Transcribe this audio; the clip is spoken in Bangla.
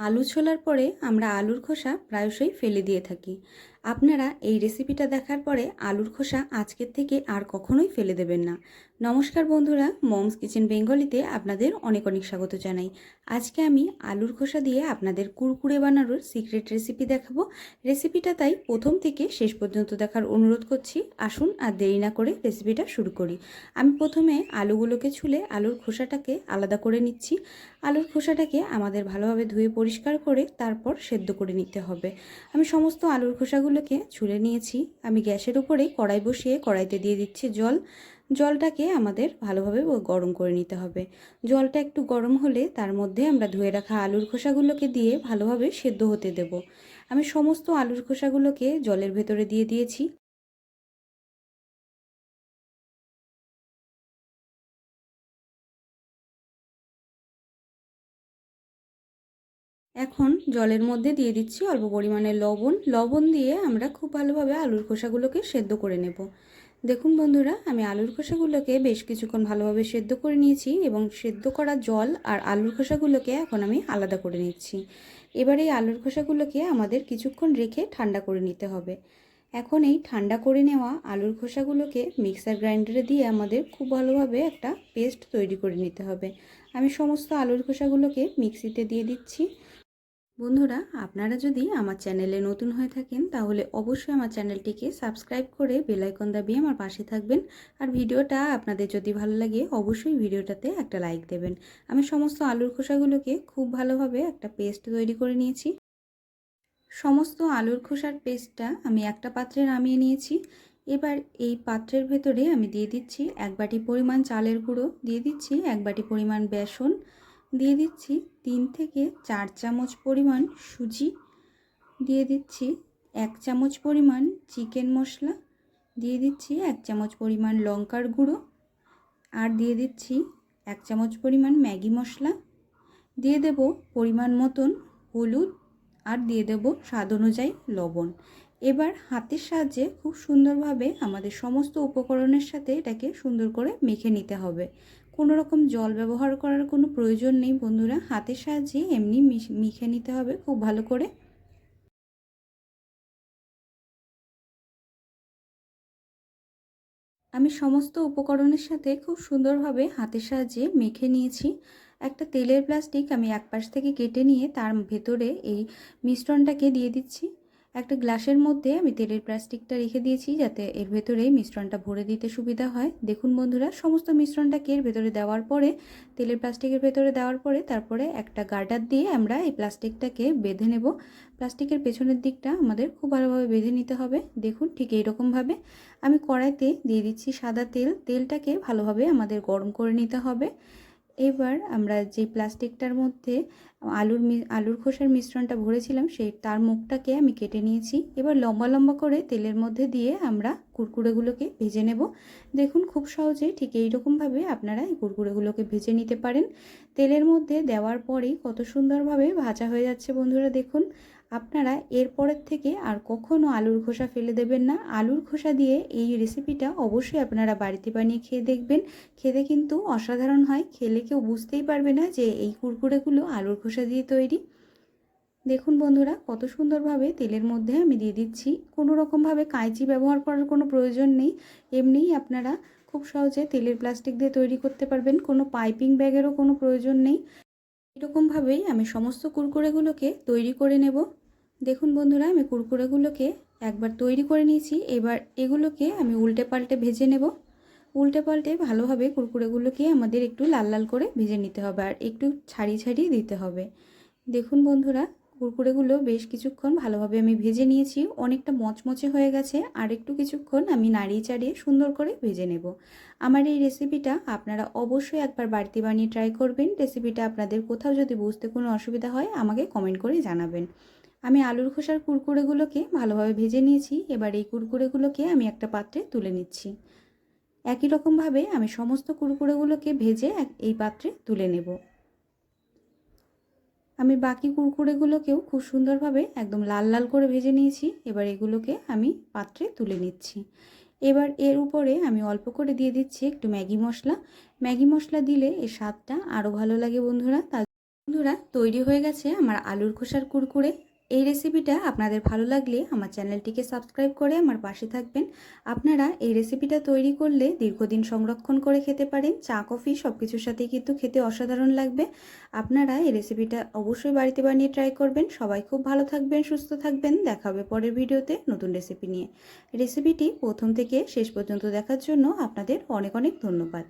আলু ছোলার পরে আমরা আলুর খোসা প্রায়শই ফেলে দিয়ে থাকি। আপনারা এই রেসিপিটা দেখার পরে আলুর খোসা আজকের থেকে আর কখনোই ফেলে দেবেন না। নমস্কার বন্ধুরা, মমস কিচেন বেঙ্গলিতে আপনাদের অনেক অনেক স্বাগত জানাই। আজকে আমি আলুর খোসা দিয়ে আপনাদের কুরকুরে বানানোর সিক্রেট রেসিপি দেখাবো। রেসিপিটা তাই প্রথম থেকে শেষ পর্যন্ত দেখার অনুরোধ করছি, আসুন আর দেরি না করে রেসিপিটা শুরু করি। আমি প্রথমে আলুগুলোকে ছুলে আলুর খোসাটাকে আলাদা করে নিচ্ছি। আলুর খোসাটাকে আমাদের ভালোভাবে ধুয়ে পরিষ্কার করে তারপর সেদ্ধ করে নিতে হবে। আমি সমস্ত আলুর খোসাগুলোকে ছুলে নিয়েছি। আমি গ্যাসের উপরেই কড়াই বসিয়ে কড়াইতে দিয়ে দিচ্ছি জল। জলটাকে আমাদের ভালোভাবে গরম করে নিতে হবে। জলটা একটু গরম হলে তার মধ্যে আমরা ধুয়ে রাখা আলুর খোসাগুলোকে দিয়ে ভালোভাবে সেদ্ধ হতে দেব। আমি সমস্ত আলুর খোসাগুলোকে জলের ভেতরে দিয়ে দিয়েছি। এখন জলের মধ্যে দিয়ে দিচ্ছি অল্প পরিমাণে লবণ। লবণ দিয়ে আমরা খুব ভালোভাবে আলুর খোসাগুলোকে সেদ্ধ করে নেব। দেখুন বন্ধুরা, আমি আলুর খোসাগুলোকে বেশ কিছুক্ষণ ভালোভাবে সেদ্ধ করে নিয়েছি এবং সেদ্ধ করা জল আর আলুর খোসাগুলোকে এখন আমি আলাদা করে নিচ্ছি। এবার এই আলুর খোসাগুলোকে আমাদের কিছুক্ষণ রেখে ঠান্ডা করে নিতে হবে। এখন এই ঠান্ডা করে নেওয়া আলুর খোসাগুলোকে মিক্সার গ্রাইন্ডারে দিয়ে আমাদের খুব ভালোভাবে একটা পেস্ট তৈরি করে নিতে হবে। আমি সমস্ত আলুর খোসাগুলোকে মিক্সিতে দিয়ে দিচ্ছি। বন্ধুরা, আপনারা যদি আমার চ্যানেলে নতুন হয়ে থাকেন, তাহলে অবশ্যই আমার চ্যানেলটিকে সাবস্ক্রাইব করে বেলাইকন দাবিয়ে আমার পাশে থাকবেন। আর ভিডিওটা আপনাদের যদি ভালো লাগে, অবশ্যই ভিডিওটাতে একটা লাইক দেবেন। আমি সমস্ত আলুর খোসাগুলোকে খুব ভালোভাবে একটা পেস্ট তৈরি করে নিয়েছি। সমস্ত আলুর খোসার পেস্টটা আমি একটা পাত্রে নামিয়ে নিয়েছি। এবার এই পাত্রের ভেতরে আমি দিয়ে দিচ্ছি এক বাটি পরিমাণ চালের গুঁড়ো, দিয়ে দিচ্ছি এক বাটি পরিমাণ বেসন দিয়ে দিচ্ছি তিন থেকে চার চামচ পরিমাণ সুজি। দিয়ে দিচ্ছি এক চামচ পরিমাণ চিকেন মশলা। দিয়ে দিচ্ছি এক চামচ পরিমাণ লঙ্কার গুঁড়ো। আর দিয়ে দিচ্ছি এক চামচ পরিমাণ ম্যাগি মশলা। দিয়ে দেব পরিমাণ মতন হলুদ আর দিয়ে দেব স্বাদ অনুযায়ী লবণ। এবার হাতের সাহায্যে খুব সুন্দরভাবে আমাদের সমস্ত উপকরণের সাথে এটাকে সুন্দর করে মেখে নিতে হবে। কোনো রকম জল ব্যবহার করার কোনো প্রয়োজন নেই, বন্ধুরা। হাতের সাহায্যে এমনি মিখে নিতে হবে খুব ভালো করে। আমি সমস্ত উপকরণের সাথে খুব সুন্দরভাবে হাতের সাহায্যে মেখে নিয়েছি। একটা তেলের প্লাস্টিক আমি এক পাশ থেকে কেটে নিয়ে তার ভেতরে এই মিশ্রণটাকে দিয়ে দিচ্ছি। একটা গ্লাসের মধ্যে আমি তেলের প্লাস্টিকটা রেখে দিয়েছি যাতে এর ভেতরে মিশ্রণটা ভরে দিতে সুবিধা হয়। দেখুন বন্ধুরা, সমস্ত মিশ্রণটাকে এর ভেতরে দেওয়ার পরে, তেলের প্লাস্টিকের ভেতরে দেওয়ার পরে, তারপরে একটা গার্ডার দিয়ে আমরা এই প্লাস্টিকটাকে বেঁধে নেব। প্লাস্টিকের পেছনের দিকটা আমাদের খুব ভালোভাবে বেঁধে নিতে হবে। দেখুন ঠিক এইরকমভাবে আমি কড়াইতে দিয়ে দিচ্ছি সাদা তেল। তেলটাকে ভালোভাবে আমাদের গরম করে নিতে হবে। এবার আমরা যে প্লাস্টিকটার মধ্যে আলুর আলুর খোসার মিশ্রণটা ভরেছিলাম, সেই, তার মুখটাকে আমি কেটে নিয়েছি। এবার লম্বা লম্বা করে তেলের মধ্যে দিয়ে আমরা কুরকুরেগুলোকে ভেজে নেব। দেখুন খুব সহজে ঠিক এইরকমভাবে আপনারা এই কুরকুরেগুলোকে ভেজে নিতে পারেন। তেলের মধ্যে দেওয়ার পরেই কত সুন্দরভাবে ভাজা হয়ে যাচ্ছে বন্ধুরা দেখুন। আপনারা এরপরের থেকে আর কখনও আলুর খোসা ফেলে দেবেন না। আলুর খোসা দিয়ে এই রেসিপিটা অবশ্যই আপনারা বাড়িতে বানিয়ে খেয়ে দেখবেন। খেতে কিন্তু অসাধারণ হয়। খেলে কেউ বুঝতেই পারবে না যে এই কুরকুরেগুলো আলুর খোসা দিয়ে তৈরি। দেখুন বন্ধুরা, কত সুন্দরভাবে তেলের মধ্যে আমি দিয়ে দিচ্ছি। কোনো রকমভাবে কাঁচি ব্যবহার করার কোনো প্রয়োজন নেই। এমনিই আপনারা খুব সহজে তেলের প্লাস্টিক দিয়ে তৈরি করতে পারবেন। কোনো পাইপিং ব্যাগেরও কোনো প্রয়োজন নেই। এরকমভাবেই আমি সমস্ত কুরকুরেগুলোকে তৈরি করে নেব। দেখুন বন্ধুরা, আমি কুরকুরেগুলোকে একবার তৈরি করে নিয়েছি। এবার এগুলোকে আমি উল্টে পাল্টে ভেজে নেব। উল্টে পাল্টে ভালোভাবে কুরকুরেগুলোকে আমাদের একটু লাল লাল করে ভেজে নিতে হবে আর একটু ছাড়িয়ে ছাড়িয়ে দিতে হবে। দেখুন বন্ধুরা, কুরকুরেগুলো বেশ কিছুক্ষণ ভালোভাবে আমি ভেজে নিয়েছি। অনেকটা মচমচে হয়ে গেছে। আর একটু কিছুক্ষণ আমি নাড়িয়ে চাড়িয়ে সুন্দর করে ভেজে নেব। আমার এই রেসিপিটা আপনারা অবশ্যই একবার বাড়তি বানিয়ে ট্রাই করবেন। রেসিপিটা আপনাদের কোথাও যদি বুঝতে কোনো অসুবিধা হয়, আমাকে কমেন্ট করে জানাবেন। আমি আলুর খোসার কুরকুরেগুলোকে ভালোভাবে ভেজে নিয়েছি। এবার এই কুরকুরেগুলোকে আমি একটা পাত্রে তুলে নিচ্ছি। একই রকমভাবে আমি সমস্ত কুরকুরেগুলোকে ভেজে এই পাত্রে তুলে নেব। আমি বাকি কুরকুরেগুলোকেও খুব সুন্দরভাবে একদম লাল লাল করে ভেজে নিয়েছি। এবার এগুলোকে আমি পাত্রে তুলে নিচ্ছি। এবার এর উপরে আমি অল্প করে দিয়ে দিচ্ছি একটু ম্যাগি মশলা। ম্যাগি মশলা দিলে এর স্বাদটা আরও ভালো লাগে বন্ধুরা। তার বন্ধুরা, তৈরি হয়ে গেছে আমার আলুর খোসার কুরকুরে। এই রেসিপিটা আপনাদের ভালো লাগলে আমার চ্যানেলটিকে সাবস্ক্রাইব করে আমার পাশে থাকবেন। আপনারা এই রেসিপিটা তৈরি করলে দীর্ঘদিন সংরক্ষণ করে খেতে পারেন। চা, কফি সব কিছুর সাথেই কিন্তু খেতে অসাধারণ লাগবে। আপনারা এই রেসিপিটা অবশ্যই বাড়িতে বানিয়ে ট্রাই করবেন। সবাই খুব ভালো থাকবেন, সুস্থ থাকবেন। দেখা হবে পরের ভিডিওতে নতুন রেসিপি নিয়ে। রেসিপিটি প্রথম থেকে শেষ পর্যন্ত দেখার জন্য আপনাদের অনেক অনেক ধন্যবাদ।